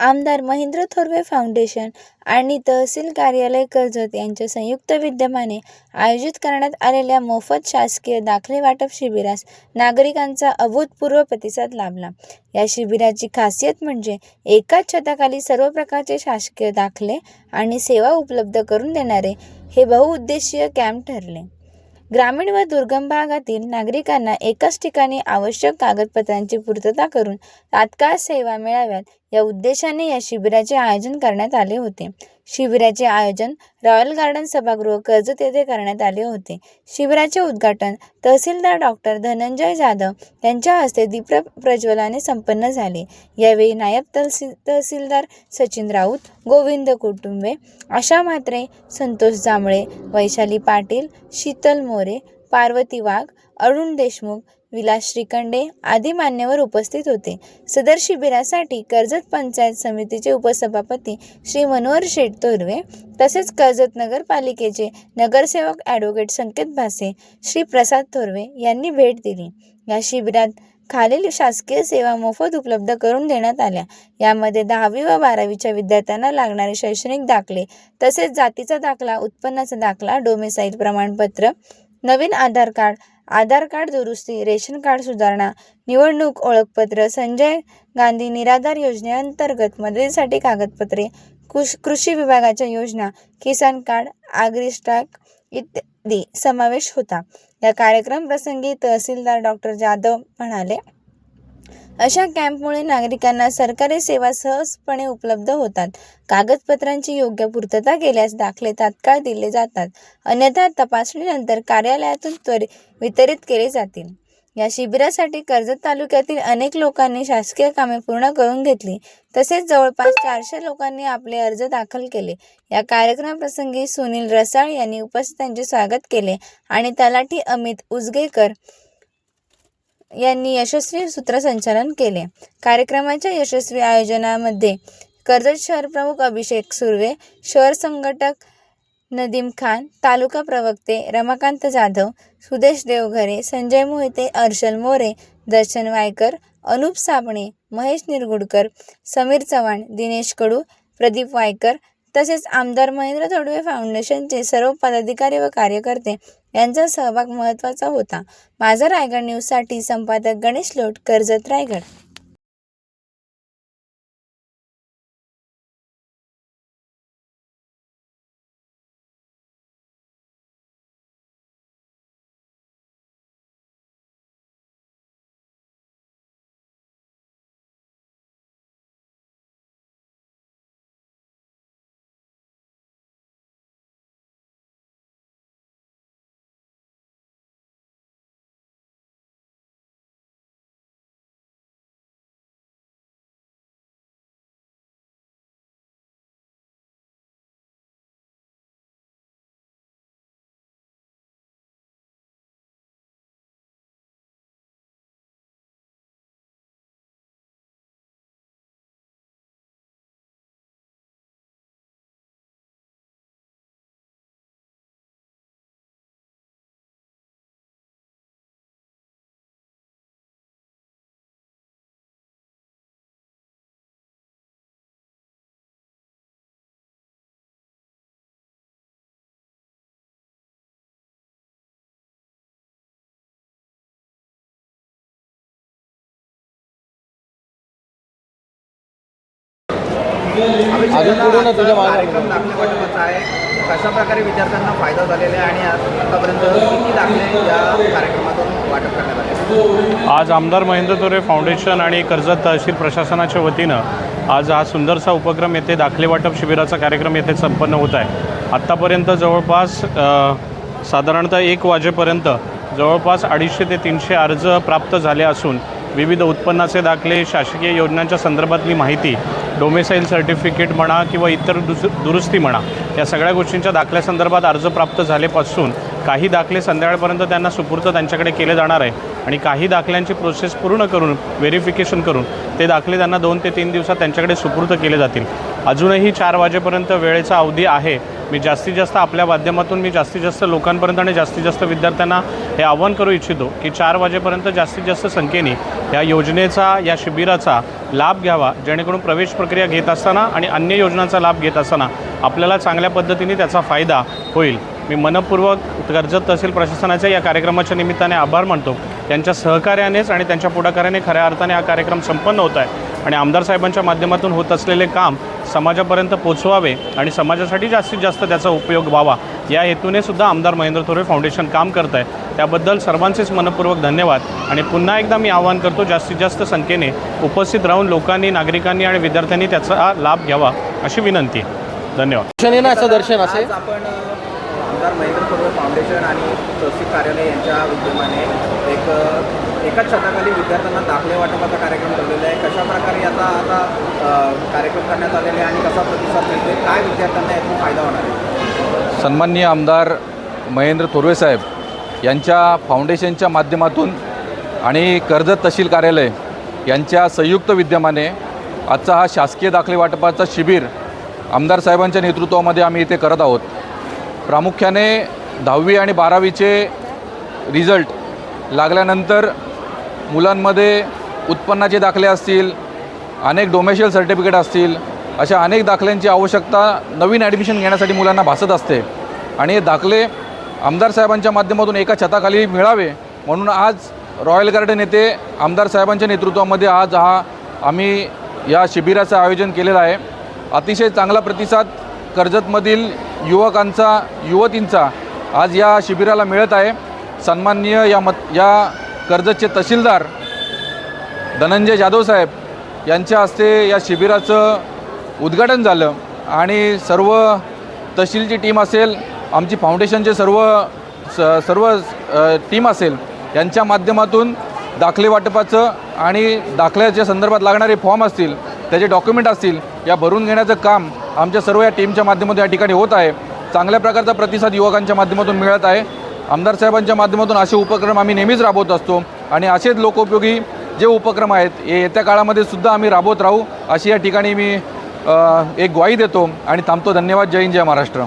आमदार महेंद्र थोरवे फाउंडेशन आणि तहसील कार्यालय कर्जत यांच्या संयुक्त विद्यमाने आयोजित करण्यात आलेल्या मोफत शासकीय दाखले वाटप शिबिरास नागरिकांचा अभूतपूर्व प्रतिसाद लाभला. या शिबिराची खासियत म्हणजे एकाच छताखाली सर्व प्रकारचे शासकीय दाखले आणि सेवा उपलब्ध करून देणारे हे बहुउद्देशीय कॅम्प ठरले. ग्रामीण व दुर्गम भागातील नागरिकांना एकाच ठिकाणी आवश्यक कागदपत्रांची पूर्तता करून तात्काळ सेवा मिळाव्यात या उद्देशाने या शिबिराचे आयोजन करण्यात आले होते. शिबिराचे आयोजन रॉयल गार्डन सभागृह कर्जत येथे करण्यात आले होते. शिबिराचे उद्घाटन तहसीलदार डॉक्टर धनंजय जाधव यांच्या हस्ते दीप प्रज्वलाने संपन्न झाले. यावेळी नायब तहसील तहसीलदार सचिन राऊत गोविंद कुटुंबे आशा म्हात्रे संतोष जांभळे वैशाली पाटील शीतल मोरे पार्वती वाघ अरुण देशमुख विलास श्रीखंडे आदी मान्यवर उपस्थित होते. सदर शिबिरासाठी कर्जत पंचायत समितीचे उपसभापती श्री मनोहर शेठ तोरवे तसेच कर्जत नगरपालिकेचे नगरसेवक ॲडव्होकेट संकेत भासे श्री प्रसाद थोरवे यांनी भेट दिली. या शिबिरात खालील शासकीय सेवा मोफत उपलब्ध करून देण्यात आल्या. यामध्ये दहावी व बारावीच्या विद्यार्थ्यांना लागणारे शैक्षणिक दाखले तसेच जातीचा दाखला उत्पन्नाचा दाखला डोमेसाईल प्रमाणपत्र नवीन आधार कार्ड आधार कार्ड दुरुस्ती रेशन कार्ड सुधारणा निवडणूक ओळखपत्र संजय गांधी निराधार योजनेअंतर्गत मदतीसाठी कागदपत्रे कुश कृषी विभागाच्या योजना किसान कार्ड आगरी स्टॅक इत्यादी समावेश होता. या कार्यक्रम प्रसंगी तहसीलदार डॉक्टर जाधव म्हणाले अशा कॅम्पमुळे नागरिकांना सरकारी सेवा सहजपणे उपलब्ध होतात. कागदपत्रांची योग्य पूर्तता केल्यास दाखले तात्काळ दिले जातात. अन्यथा तपासणीनंतर कार्यालयातून त्वरित वितरित केले जातील. या शिबिरासाठी कर्जत तालुक्यातील अनेक लोकांनी शासकीय कामे पूर्ण करून घेतली. तसेच जवळपास चारशे लोकांनी आपले अर्ज दाखल केले. या कार्यक्रमाप्रसंगी सुनील रसाळ यांनी उपस्थितांचे स्वागत केले आणि तलाठी अमित उजगेकर यांनी यशस्वी सूत्रसंचालन केले. कार्यक्रमाच्या यशस्वी आयोजनामध्ये कर्जत शहर प्रमुख अभिषेक सुर्वे शहर संघटक नदीम खान तालुका प्रवक्ते रमाकांत जाधव सुदेश देवघरे संजय मोहिते अर्शल मोरे दर्शन वायकर अनुप साबणे महेश निरगुडकर समीर चव्हाण दिनेश कडू प्रदीप वायकर तसेच आमदार महेंद्र थोडवे फाउंडेशनचे सर्व पदाधिकारी व कार्यकर्ते यांचा सहभाग महत्त्वाचा होता. माझा रायगड न्यूजसाठी संपादक गणेश लोट कर्जत रायगड. अजून पुढे ना तुझ्या मागे कार्यक्रम दाखले वाटपाचा आहे. कशा प्रकारे विद्यार्थ्यांना फायदा झालेला आहे आणि आतापर्यंत किती दाखले या कार्यक्रमातून वाटप करण्यात आले? आज आमदार महेंद्र तोरे फाउंडेशन आणि कर्जत तहसील प्रशासनाच्या वतीनं आज हा सुंदरसा उपक्रम येथे दाखले वाटप शिबिराचा कार्यक्रम येथे संपन्न होत आहे. आत्तापर्यंत जवळपास साधारणतः एक वाजेपर्यंत जवळपास अडीचशे ते तीनशे अर्ज प्राप्त झाले असून विविध उत्पन्नाचे दाखले शासकीय योजनांच्या संदर्भातली माहिती डोमेसाईल सर्टिफिकेट म्हणा किंवा इतर दुस दुरुस्ती म्हणा या सगळ्या गोष्टींच्या दाखल्यासंदर्भात अर्ज प्राप्त झालेपासून काही दाखले संध्याकाळपर्यंत त्यांना सुपूर्त त्यांच्याकडे केले जाणार आहे आणि काही दाखल्यांची प्रोसेस पूर्ण करून व्हेरिफिकेशन करून ते दाखले त्यांना दोन ते तीन दिवसात त्यांच्याकडे सुपूर्त केले जातील. अजूनही चार वाजेपर्यंत वेळेचा अवधी आहे. मी जास्तीत जास्त आपल्या माध्यमातून मी जास्तीत जास्त लोकांपर्यंत आणि जास्तीत जास्त विद्यार्थ्यांना हे आवाहन करू इच्छितो की चार वाजेपर्यंत जास्तीत जास्त संख्येने या योजनेचा या शिबिराचा लाभ घ्यावा जेणेकरून प्रवेश प्रक्रिया घेत असताना आणि अन्य योजनांचा लाभ घेत असताना आपल्याला चांगल्या पद्धतीने त्याचा फायदा होईल. मी मनपूर्वक कर्जत तहसील प्रशासनाच्या या कार्यक्रमाच्या निमित्ताने आभार मानतो. त्यांच्या सहकार्यानेच आणि त्यांच्या पुढाकाराने खऱ्या अर्थाने हा कार्यक्रम संपन्न होत आहे. आणि आमदार साहेबांच्या माध्यमातून होत असलेले काम समाजापर्यंत पोचवावे आणि समाजासाठी जास्तीत जास्त त्याचा उपयोग व्हावा. या हेतूने सुद्धा आमदार महेंद्र थोरे फाउंडेशन काम करत आहे. त्याबद्दल सर्वांचेच मनपूर्वक धन्यवाद. आणि पुन्हा एकदा मी आवाहन करतो जास्तीत जास्त संख्येने उपस्थित राहून लोकांनी नागरिकांनी आणि विद्यार्थ्यांनी त्याचा लाभ घ्यावा अशी विनंती. धन्यवाद. दर्शन ना असं दर्शन असे. आज आपण आमदार महेंद्र थोरवे फाउंडेशन आणि तहसील कार्यालय यांच्या विद्यमाने एक एकाच छताखाली विद्यार्थ्यांना दाखले वाटपाचा कार्यक्रम ठेवलेला आहे. कशा प्रकारे याचा आता कार्यक्रम करण्यात आलेला आहे आणि कसा प्रतिसाद मिळतोय काय विद्यार्थ्यांना यातून फायदा होणार आहे? सन्माननीय आमदार महेंद्र थोरवे साहेब यांच्या फाउंडेशनच्या माध्यमातून आणि कर्जत तहसील कार्यालय यांच्या संयुक्त विद्यमाने आजचा हा शासकीय दाखले वाटपाचा शिबिर आमदार साहेबांच्या नेतृत्वामध्ये आम्ही इथे करत आहोत. प्रामुख्याने दहावी आणि बारावीचे रिझल्ट लागल्यानंतर मुलांमध्ये उत्पन्नाचे दाखले असतील अनेक डोमेशियल सर्टिफिकेट असतील अशा अनेक दाखल्यांची आवश्यकता नवीन ॲडमिशन घेण्यासाठी मुलांना भासत असते. आणि हे दाखले आमदार साहेबांच्या माध्यमातून एका छताखाली मिळावे म्हणून आज रॉयल गार्डन येथे आमदार साहेबांच्या नेतृत्वामध्ये आज हा आम्ही या शिबिराचं आयोजन केलेलं आहे. अतिशय चांगला प्रतिसाद कर्जतमधील युवकांचा युवतींचा आज या शिबिराला मिळत आहे. सन्माननीय या मत या कर्जतचे तहसीलदार धनंजय जाधव साहेब यांच्या हस्ते या शिबिराचं उद्घाटन झालं. आणि सर्व तहसीलची टीम असेल आमची फाउंडेशनचे सर्व स सर्व टीम असेल यांच्या माध्यमातून दाखले वाटपाचं आणि दाखल्याच्या संदर्भात लागणारे फॉर्म असतील त्याचे डॉक्युमेंट असतील या भरून घेण्याचं काम आमच्या सर्व या टीमच्या माध्यमातून या ठिकाणी होत आहे. चांगल्या प्रकारचा प्रतिसाद युवकांच्या माध्यमातून मिळत आहे. आमदार साहेबांच्या माध्यमातून असे उपक्रम आम्ही नेहमीच राबवत असतो. आणि असेच लोकोपयोगी जे उपक्रम आहेत हे येत्या काळामध्ये सुद्धा आम्ही राबवत राहू अशी या ठिकाणी मी एक ग्वाही देतो. आणि थांबतो. धन्यवाद. जय हिंद. जय महाराष्ट्र.